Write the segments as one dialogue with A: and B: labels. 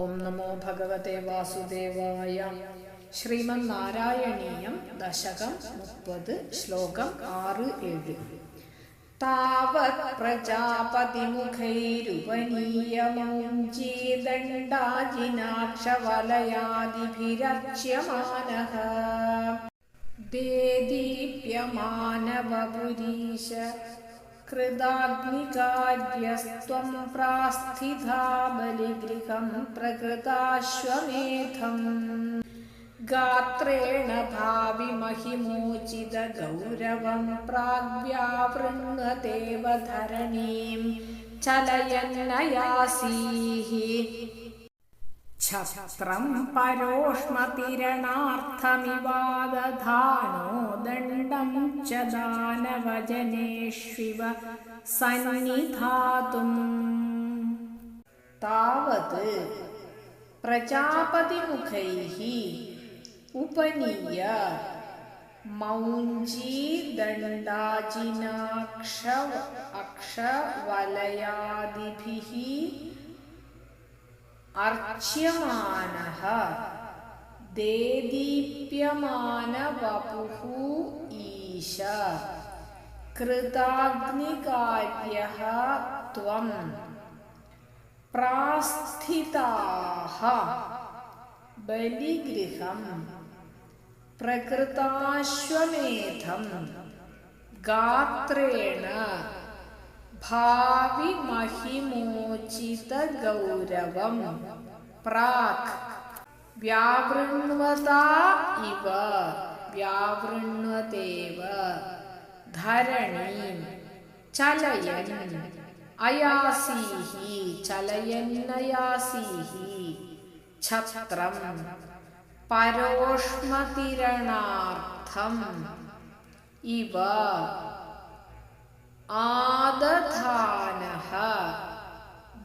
A: ഓം നമോ ഭഗവതേ വാസുദേവായ. ശ്രീമന് നാരായണീയം ദശകം മുപ്പത് ശ്ലോകം ആറ് ഏഴ്. താവത് പ്രജാപതിമുഖൈരുപനീയമൗഞ്ചീദണ്ഡാജിനാക്ഷവലയാദിഭിരക്ഷ്യമാനഃ ദേദീപ്യമാനവപുരീശ. कृदाग्निकार्यस्त्वं प्रास्थिता बलिगृहं प्रकृताश्वमेधम्। गात्रेण भाविमहिमोचितगौरवं प्राग्व्यावृण्वतेव धरणीं चलयन्नयासीः। ഛത്രം പരോഷ്മതിരണാർത്ഥമിവാദധാനോ ദണ്ഡം ച ദാനവജനേഷ്വിവ സന്നിധാതും. താവത് പ്രജാപതിമുഖൈः ഉപനീയ അർച്യമാനഃ ദേദീപ്യമാന വപുഃ ഈശ കൃതാഗ്നികാര്യഃ ത്വം പ്രാസ്ഥിതാഃ ബലിഗൃഹം പ്രകൃതാശ്വമേധം ഗാത്രേണ ഭാവി മഹിമോചിത ഗൗരവം. പ്രാക്. വ്യാവൃണ്വതാ ഇവ. വ്യാവൃണ്വതേവ. ധരണീം. ചലയൻ അയാസീഹി. ചലയന്നയാസീഹി. ഛത്രം. പരോഷ്മതിരണാർത്ഥം. ഇവ. ആദധാനഃ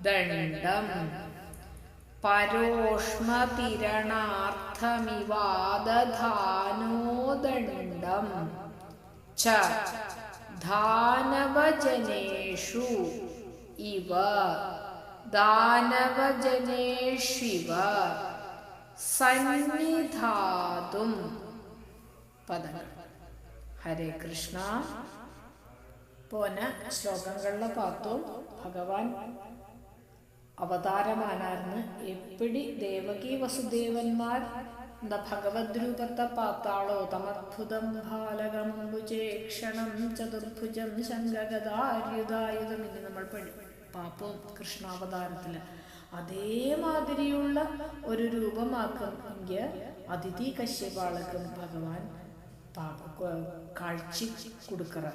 A: ദണ്ഡം. പരോഷ്മതിരണാർത്ഥമിവാദധാനോ ദണ്ഡം. ച ധാനവജനേഷു ഇവ. ദാനവജനേഷിവ സന്നിധാതും. പദങ്ങൾ. ഹരേ കൃഷ്ണ. പോന ശ്ലോകങ്ങളിലെ പാത്തവും ഭഗവാൻ അവതാരമാനായിരുന്നു എപ്പിടി ദേവകി വസുദേവന്മാർ എന്താ ഭഗവത് രൂപത്തെ പാത്താളോ തമദ്ഭുതം ബാലകംബുചേക്ഷണം ചതുർഭുജം ശങ്കഗതാര്യുതായുധം ഇനി നമ്മൾ പഠി പാപ്പവും കൃഷ്ണാവതാരത്തിൽ. അതേമാതിരിയുള്ള ഒരു രൂപമാക്കുമെങ്കിൽ അതിഥി കശ്യപാളകം ഭഗവാൻ കാഴ്ച കൊടുക്കറ.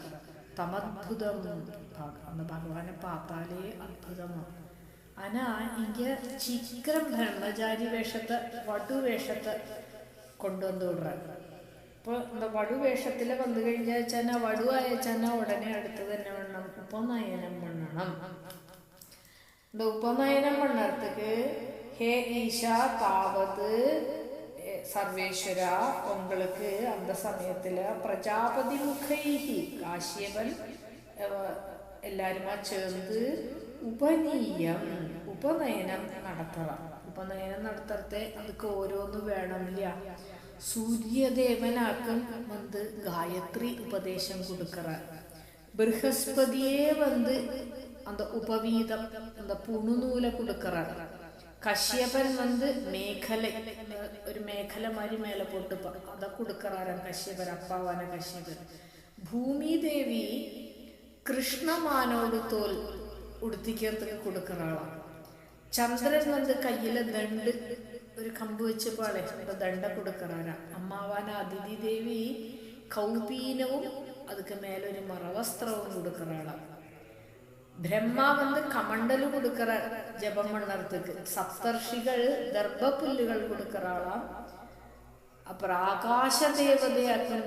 A: തമദ്ഭുതം ഭഗവാനെ പാത്താലേ അത്ഭുതമാണ് അന എനിക്ക് ചിക്രം ബ്രഹ്മചാരി വേഷത്ത് വടുവേഷത്ത് കൊണ്ടുവന്ന് വിടുക ഇപ്പോൾ എന്താ വടുവേഷത്തിൽ വന്നു കഴിഞ്ഞാൽ വെച്ചാൽ വടു അയച്ചന ഉടനെ അടുത്ത് തന്നെ വണ്ണം ഉപനയനം പണ്ണണം എന്താ ഉപനയനം பண்ணுறதுக்கு ഹേ ഈശ താവത് சர்வேஸ்வரா உங்களுக்கு அந்த சமயத்தில் പ്രജാപതി മുഖൈഹി காசியவன் எல்லாருமா ചേർന്ന് ഉപനീയം ഉപനയനം നടത്തണം. ഉപനയനം നടത്തത്തെ അതൊക്കെ ഓരോന്ന് വേണമില്ല സൂര്യദേവനാക്കും വന്ന് ഗായത്രി ഉപദേശം കൊടുക്കറ. ബൃഹസ്പതിയെ വന്ന് അന്ത ഉപവീതം എന്താ പുണുനൂല കൊടുക്കറ. കശ്യപൻ വന്ന് മേഖല ഒരു മേഖല മാതിരി മേലെ പൊട്ട് അത കൊടുക്കറാരം കശ്യപൻ അപ്പാവാന കശ്യപൻ. ഭൂമിദേവി കൃഷ്ണമാനോട് തോൽ ഉടുത്തിക്കത്തൊക്കെ കൊടുക്കറാളാണ് ചന്ദ്രൻ വന്ന് കയ്യിലെ ദണ്ട് ഒരു കമ്പ് വെച്ച് പാളെ ദണ്ട കൊടുക്കറാര അമ്മാവാന അതിഥി ദേവി കൗപീനവും അതുക്ക് മേലൊരു മറവസ്ത്രവും കൊടുക്കറാളാണ് ബ്രഹ്മാ വന്ന് കമണ്ടൽ കൊടുക്കറ ജപം മണ്ണർത്തക്ക് സപ്തർഷികൾ ദർഭപുല്ലുകൾ കൊടുക്കറാളാം. അപ്പുറം ആകാശദേവതയാക്കൻ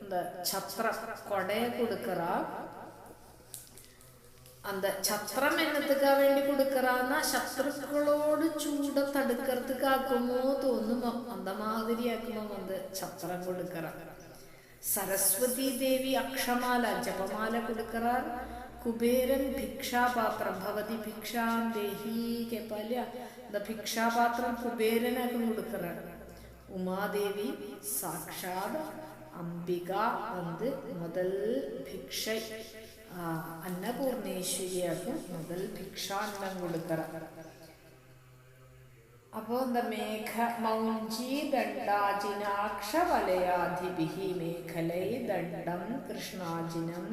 A: എന്താ ഛത്ര കൊടയെ കൊടുക്കറ. അന്ത ഛത്രം എന്നത്തുക്ക വേണ്ടി കൊടുക്കറന്ന ശത്രുക്കളോട് ചൂട തടുക്കറത്തുക്കാക്കുമോ തോന്നുമോ അന്ത മാതിരിയാക്കുമോ അന്ത് ഛത്രം കൊടുക്കറ. സരസ്വതി ദേവി അക്ഷമാല ജപമാല കൊടുക്കറാർ കുബേരൻ ഭിക്ഷാപാത്രം ഭവതി ഭിക്ഷാം ദേഹീക്കെ പല എന്താ ഭിക്ഷാപാത്രം കുബേരനൊക്കെ കൊടുക്കുന്നത് ഉമാദേവി സാക്ഷാത് അംബിക വന്ന് മുതൽ ഭിക്ഷ അന്നപൂർണേശ്വരിയാക്കും മുതൽ ഭിക്ഷാന്നം കൊടുക്കുന്നത് അപ്പോൾ എന്താ മേഘ മൗഞ്ചി ദണ്ഡാജിനാക്ഷ വലയാധിപി മേഖലൈ ദണ്ഡം കൃഷ്ണാജിനം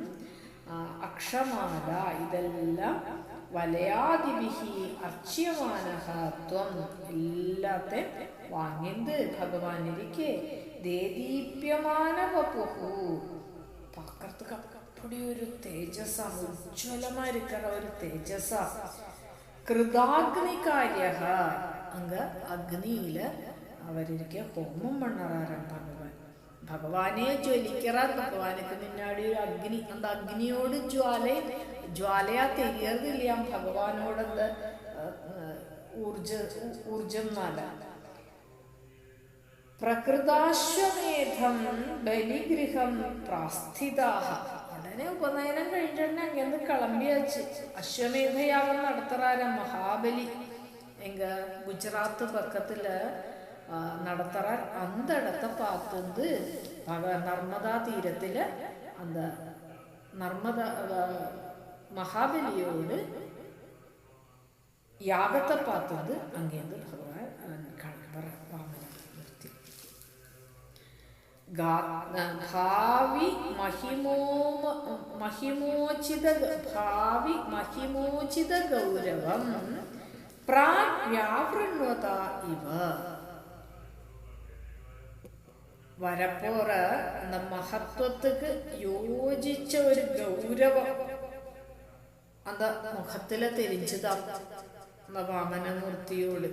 A: അക്ഷമാത ഇതെല്ലാം. വലയാദിവിഹി അർച്യമാനഹത്വം എല്ലാത്തെ വാങ്ങിന്ത് ഭഗവാനിരിക്കെ. ദേദീപ്യമാന വപുഹു പക്കത്ത് കപ്പടി ഒരു തേജസ്സാ ഉജ്ജ്വലമായിരിക്കുന്ന ഒരു തേജസ്സാ. കൃതാഗ്നികാര്യ അങ്ങ് അഗ്നിയിൽ അവരിക്കെ ഹോമം മണ്ണറാരം ഭഗവാൻ. ഭഗവാനെ ജ്വലിക്കറ ഭഗവാനൊക്കെ ഒരു അഗ്നി അന്ത അഗ്നിയോട് ജ്വാല ജ്വാലയാ തെരിയറില്ല ഭഗവാനോട് എന്ത് ഊർജ ഊർജം നാല പ്രകൃതാശ്വമേധം ബലിഗൃഹം പ്രാസ്ഥിതാഹ ഉടനെ ഉപനയനം കഴിഞ്ഞിട്ട് അങ്ങനെ കിളമ്പിയാച്ച് അശ്വമേധയാഗം നടത്തറാര മഹാബലി. എങ്ക ഗുജറാത്ത് പക്കത്തിൽ ஆ, நடத்துறார் அந்த இடத்த பார்த்துந்து பக நர்மதா தீரத்துல அந்த நர்மதா ஆ, மகாபலியோடு യാഗത്തെ പാത്തത് അങ്ങേത് ഭഗവാൻ കണവർ വാമന നിർത്തി ഗാ- ഭാവി മഹിമോ മഹിമോചിത ഭാവി മഹിമോചിത ഗൗരവം പ്രാവൃണ്വത ഇവ വരപ്പോറ എന്ന മഹത്വത്തിക്ക് യോജിച്ച ഒരു ഗൗരവം അത് മുഖത്തിലെ തിരിച്ചതാ വാമനമൂർത്തിയോട്.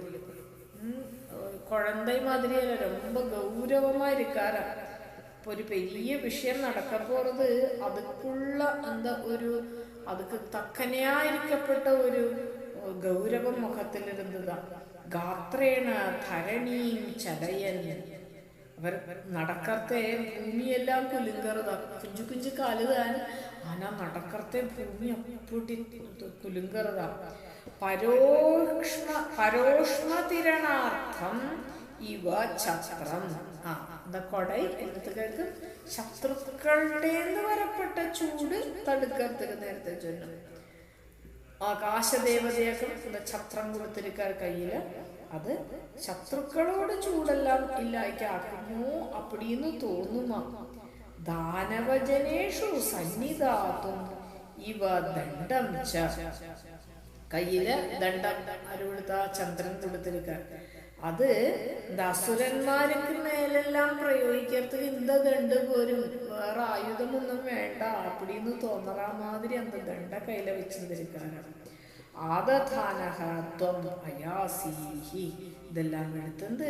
A: കുഴந்தை மாதிரியല്ല രൊമ്പ கௌரவமா ഇപ്പൊ ഒരു വലിയ വിഷയം விஷயம் நடக்க போறது அதுக்குள்ள அந்த ஒரு அதுக்கு ഒരു ഗൗരവം മുഖത്തിലിരുന്നതാണ് ഗാത്രേണ ധരണീം ചതയൻ ഇവർ നടക്കർത്തെ ഭൂമിയെല്ലാം കുലുങ്കറുതാ കുഞ്ചു കുഞ്ചു കാലുതാൻ ആന നടക്കർത്തെ ഭൂമി അപ്പൂട്ടി കുലുങ്കറുത പരോക്ഷ്മ പരോക്ഷ്മതിരണാർത്ഥം ഇവ ചത്രം ആ എന്താ കൊടൈ? കേൾക്ക് ശത്രുക്കളുടെ വരപ്പെട്ട ചൂട് തടുക്കത്തേക്ക് നേരത്തെ ചൊല്ലും. ആകാശദേവതയൊക്കെ ഛത്രം കൊടുത്തിരിക്കാർ കയ്യിൽ. അത് ശത്രുക്കളോട് ചൂടെല്ലാം ഇല്ലായ്ക്കാക്കുന്നു അപ്പടിന്ന് തോന്നുമ. ദാനവജനേഷു സന്നിധാത്തും ഇവ ദണ്ഡം ച. കയ്യിൽ ദണ്ഡം. അരുവിടുത്ത ചന്ദ്രൻ തുടുത്തിരിക്കാൻ അത് ദസുരന്മാർക്ക് മേലെല്ലാം പ്രയോഗിക്കരുത്. എന്ത ദണ്ട് പോലും വേറെ ആയുധമൊന്നും വേണ്ട. അപ്പടിന്ന് തോന്നറാ മാതിരി അന്ത ദണ്ട കയ്യിലെ വെച്ചിരിക്കാനാണ് ആദധാനഹ ത്വം അയാസീഹി ഇതെല്ലാം എടുത്തത്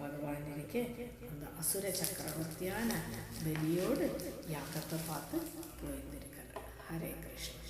A: ഭഗവാനിലേക്ക് அந்த அசுர சக்கரவர்த்தியான பலியோடு யாகத்தை பார்த்து போயிருந்திருக்கிறார் ஹரே கிருஷ்ண